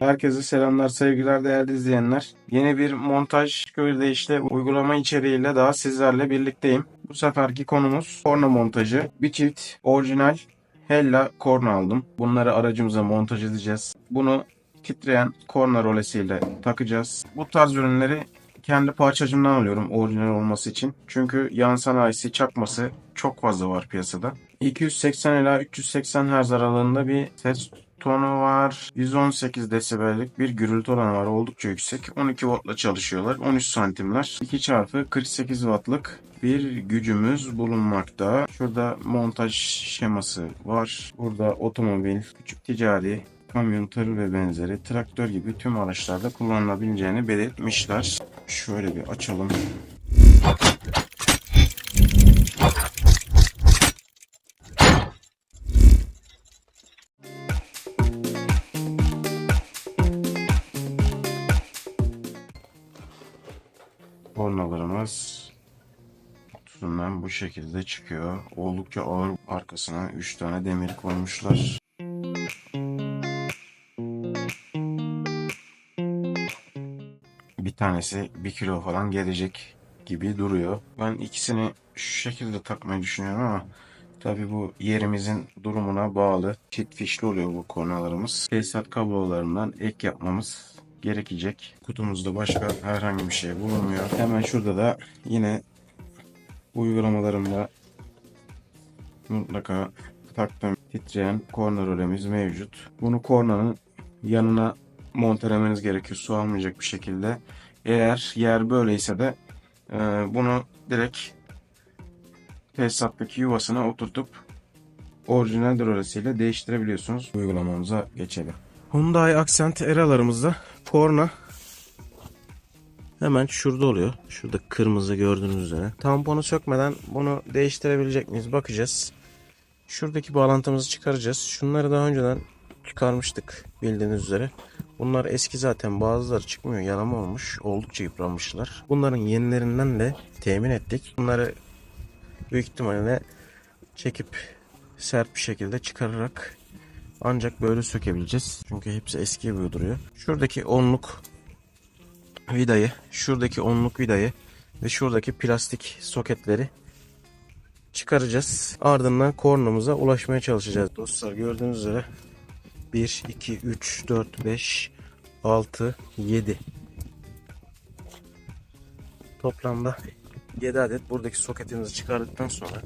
Herkese selamlar, sevgiler değerli izleyenler. Yeni bir montaj köyde işte uygulama içeriğiyle daha sizlerle birlikteyim. Bu seferki konumuz korna montajı. Bir çift orijinal Hella korna aldım. Bunları aracımıza montaj edeceğiz. Bunu titreyen korna rolesiyle takacağız. Bu tarz ürünleri kendi parçacımdan alıyorum orijinal olması için. Çünkü yan sanayisi çakması çok fazla var piyasada. 280 ila 380 Hz aralığında bir ses tonu var. 118 desibellik bir gürültü oranı var. Oldukça yüksek. 12 voltla çalışıyorlar. 13 santimler. 2 çarpı 48 wattlık bir gücümüz bulunmakta. Şurada montaj şeması var. Burada otomobil, küçük ticari, kamyon, tır ve benzeri traktör gibi tüm araçlarda kullanılabileceğini belirtmişler. Şöyle bir açalım. Kornalarımız kutusundan bu şekilde çıkıyor. Oldukça ağır arkasına 3 tane demir koymuşlar. Bir tanesi 1 kilo falan gelecek gibi duruyor. Ben ikisini şu şekilde takmayı düşünüyorum ama tabi bu yerimizin durumuna bağlı. Çift fişli oluyor bu kornalarımız. Tesisat kablolarından ek yapmamız gerekecek. Kutumuzda başka herhangi bir şey bulunmuyor. Hemen şurada da yine uygulamalarımda mutlaka taktığım titreyen korna rolemiz mevcut. Bunu kornanın yanına montelemeniz gerekiyor su almayacak bir şekilde. Eğer yer böyleyse de e, bunu direkt tesisattaki yuvasına oturtup orijinal rolesiyle değiştirebiliyorsunuz. Uygulamamıza geçelim. Hyundai Accent eralarımızda korna hemen şurada oluyor. Şurada kırmızı gördüğünüz üzere. Tamponu sökmeden bunu değiştirebilecek miyiz? Bakacağız. Şuradaki bağlantımızı çıkaracağız. Şunları daha önceden çıkarmıştık bildiğiniz üzere. Bunlar eski zaten bazıları çıkmıyor yalama olmuş. Oldukça yıpranmışlar. Bunların yenilerinden de temin ettik. Bunları büyük ihtimalle çekip sert bir şekilde çıkararak ancak böyle sökebileceğiz. Çünkü hepsi eski gibi duruyor. Şuradaki onluk vidayı, şuradaki onluk vidayı ve şuradaki plastik soketleri çıkaracağız. Ardından kornamıza ulaşmaya çalışacağız. Dostlar gördüğünüz üzere 1, 2, 3, 4, 5, 6, 7 Toplamda 7 adet buradaki soketimizi çıkardıktan sonra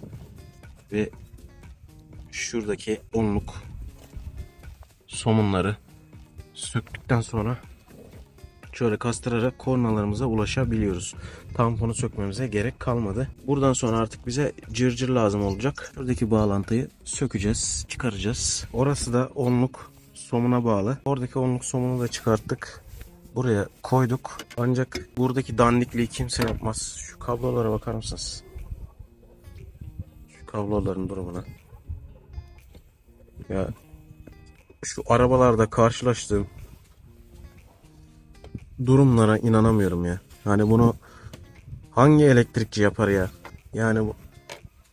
ve şuradaki onluk somunları söktükten sonra şöyle kastırarak kornalarımıza ulaşabiliyoruz. Tamponu sökmemize gerek kalmadı. Buradan sonra artık bize cırcır lazım olacak. Buradaki bağlantıyı sökeceğiz, çıkaracağız. Orası da onluk somuna bağlı. Oradaki onluk somunu da çıkarttık. Buraya koyduk. Ancak buradaki dandikliği kimse yapmaz. Şu kablolara bakar mısınız? Şu kabloların durumuna. Ya şu arabalarda karşılaştığım durumlara inanamıyorum ya. Yani bunu hangi elektrikçi yapar ya? Yani bu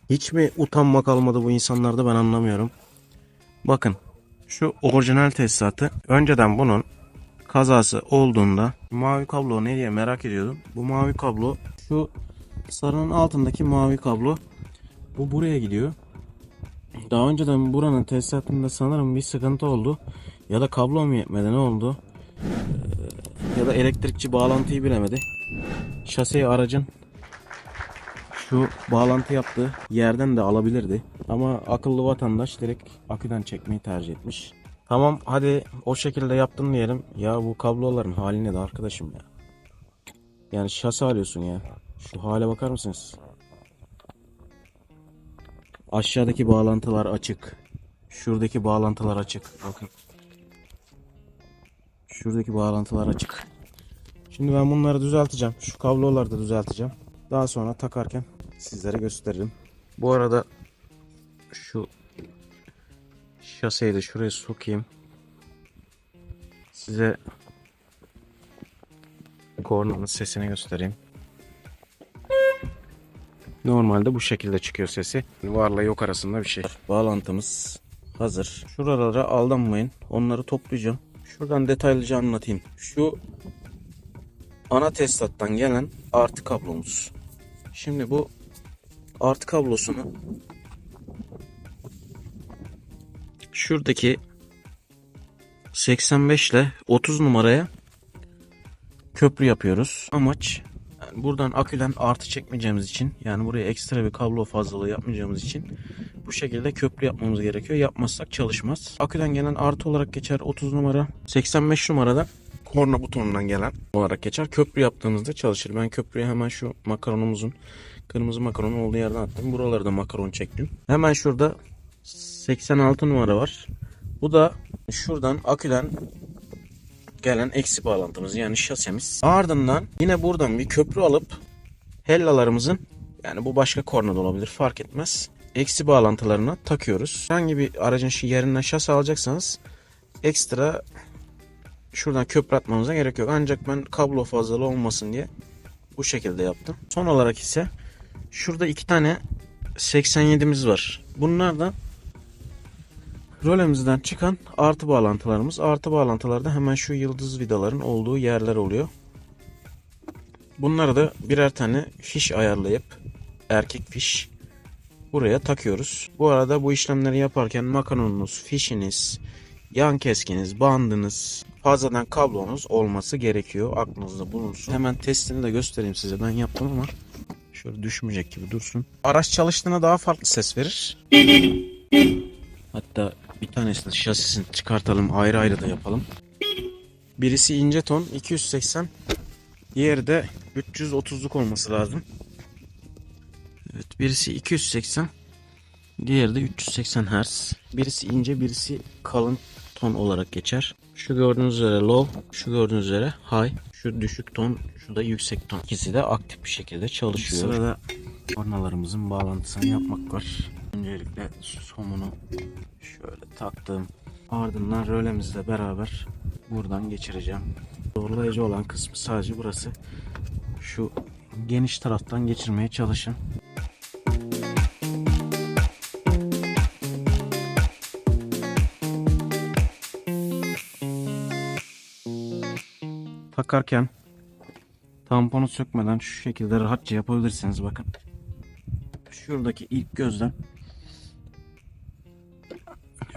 hiç mi utanma kalmadı bu insanlarda ben anlamıyorum. Bakın şu orijinal tesisatı önceden bunun kazası olduğunda mavi kablo ne diye merak ediyordum. Bu mavi kablo şu sarının altındaki mavi kablo bu buraya gidiyor. Daha önceden buranın tesisatında sanırım bir sıkıntı oldu. Ya da kablo mu yetmedi ne oldu? Ee, ya da elektrikçi bağlantıyı bilemedi. Şaseyi aracın şu bağlantı yaptığı yerden de alabilirdi. Ama akıllı vatandaş direkt aküden çekmeyi tercih etmiş. Tamam hadi o şekilde yaptın diyelim. Ya bu kabloların haline de arkadaşım ya. Yani şase alıyorsun ya. Şu hale bakar mısınız? Aşağıdaki bağlantılar açık. Şuradaki bağlantılar açık. Bakın. Şuradaki bağlantılar açık. Şimdi ben bunları düzelteceğim. Şu kabloları da düzelteceğim. Daha sonra takarken sizlere gösteririm. Bu arada şu şaseyi de şuraya sokayım. Size kornanın sesini göstereyim. Normalde bu şekilde çıkıyor sesi. Varla yok arasında bir şey. Bağlantımız hazır. Şuralara aldanmayın. Onları toplayacağım. Şuradan detaylıca anlatayım. Şu ana tesisattan gelen artı kablomuz. Şimdi bu artı kablosunu şuradaki 85 ile 30 numaraya köprü yapıyoruz. Amaç yani buradan aküden artı çekmeyeceğimiz için yani buraya ekstra bir kablo fazlalığı yapmayacağımız için bu şekilde köprü yapmamız gerekiyor. Yapmazsak çalışmaz. Aküden gelen artı olarak geçer 30 numara. 85 numarada korna butonundan gelen olarak geçer. Köprü yaptığımızda çalışır. Ben köprüye hemen şu makaronumuzun kırmızı makaronun olduğu yerden attım. Buraları da makaron çektim. Hemen şurada 86 numara var. Bu da şuradan aküden gelen eksi bağlantımız yani şasemiz. Ardından yine buradan bir köprü alıp hellalarımızın yani bu başka korna da olabilir fark etmez. Eksi bağlantılarına takıyoruz. Herhangi bir aracın yerinden şasi alacaksanız ekstra şuradan köprü atmamıza gerek yok. Ancak ben kablo fazlalığı olmasın diye bu şekilde yaptım. Son olarak ise şurada iki tane 87'miz var. Bunlar da Rolemizden çıkan artı bağlantılarımız. Artı bağlantılarda hemen şu yıldız vidaların olduğu yerler oluyor. Bunları da birer tane fiş ayarlayıp erkek fiş buraya takıyoruz. Bu arada bu işlemleri yaparken makaronunuz, fişiniz, yan keskiniz, bandınız, fazladan kablonuz olması gerekiyor. Aklınızda bulunsun. Hemen testini de göstereyim size. Ben yaptım ama şöyle düşmeyecek gibi dursun. Araç çalıştığında daha farklı ses verir. Hatta bir tanesini şasisini çıkartalım ayrı ayrı da yapalım. Birisi ince ton 280. Diğeri de 330'luk olması lazım. Evet birisi 280. Diğeri de 380 Hz. Birisi ince birisi kalın ton olarak geçer. Şu gördüğünüz üzere low, şu gördüğünüz üzere high. Şu düşük ton, şu da yüksek ton. İkisi de aktif bir şekilde çalışıyor. Sırada kornalarımızın bağlantısını yapmak var. Öncelikle somunu şöyle taktım. Ardından rölemizle beraber buradan geçireceğim. Zorlayıcı olan kısmı sadece burası. Şu geniş taraftan geçirmeye çalışın. Takarken tamponu sökmeden şu şekilde rahatça yapabilirsiniz bakın. Şuradaki ilk gözden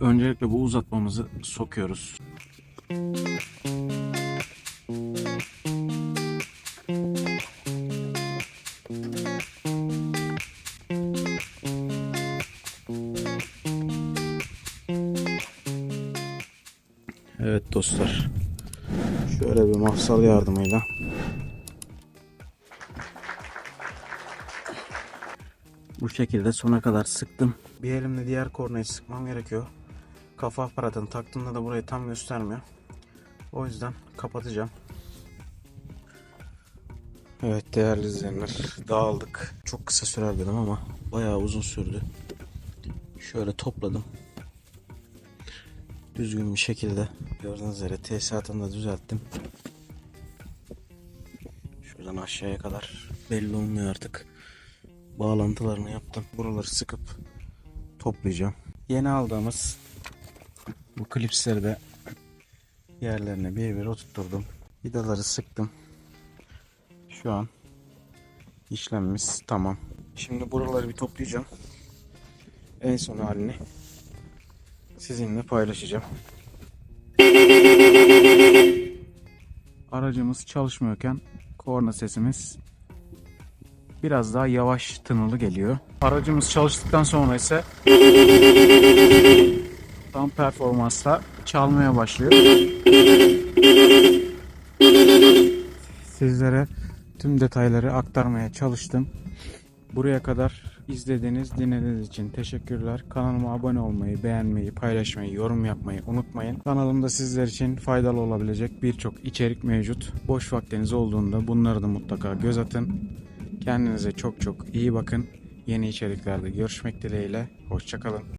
öncelikle bu uzatmamızı sokuyoruz. Evet dostlar. Şöyle bir mafsal yardımıyla bu şekilde sona kadar sıktım. Bir elimle diğer kornayı sıkmam gerekiyor. Kafa aparatını taktığımda da burayı tam göstermiyor. O yüzden kapatacağım. Evet değerli izleyenler dağıldık. Çok kısa sürer dedim ama bayağı uzun sürdü. Şöyle topladım. Düzgün bir şekilde gördüğünüz üzere tesisatını da düzelttim. Şuradan aşağıya kadar belli olmuyor artık. Bağlantılarını yaptım. Buraları sıkıp toplayacağım. Yeni aldığımız bu klipsleri de yerlerine bir bir oturtturdum. Vidaları sıktım. Şu an işlemimiz tamam. Şimdi buraları bir toplayacağım. En son halini sizinle paylaşacağım. Aracımız çalışmıyorken korna sesimiz biraz daha yavaş tınılı geliyor. Aracımız çalıştıktan sonra ise tam performansla çalmaya başlıyor. Sizlere tüm detayları aktarmaya çalıştım. Buraya kadar izlediğiniz, dinlediğiniz için teşekkürler. Kanalıma abone olmayı, beğenmeyi, paylaşmayı, yorum yapmayı unutmayın. Kanalımda sizler için faydalı olabilecek birçok içerik mevcut. Boş vaktiniz olduğunda bunları da mutlaka göz atın. Kendinize çok çok iyi bakın. Yeni içeriklerde görüşmek dileğiyle. Hoşçakalın.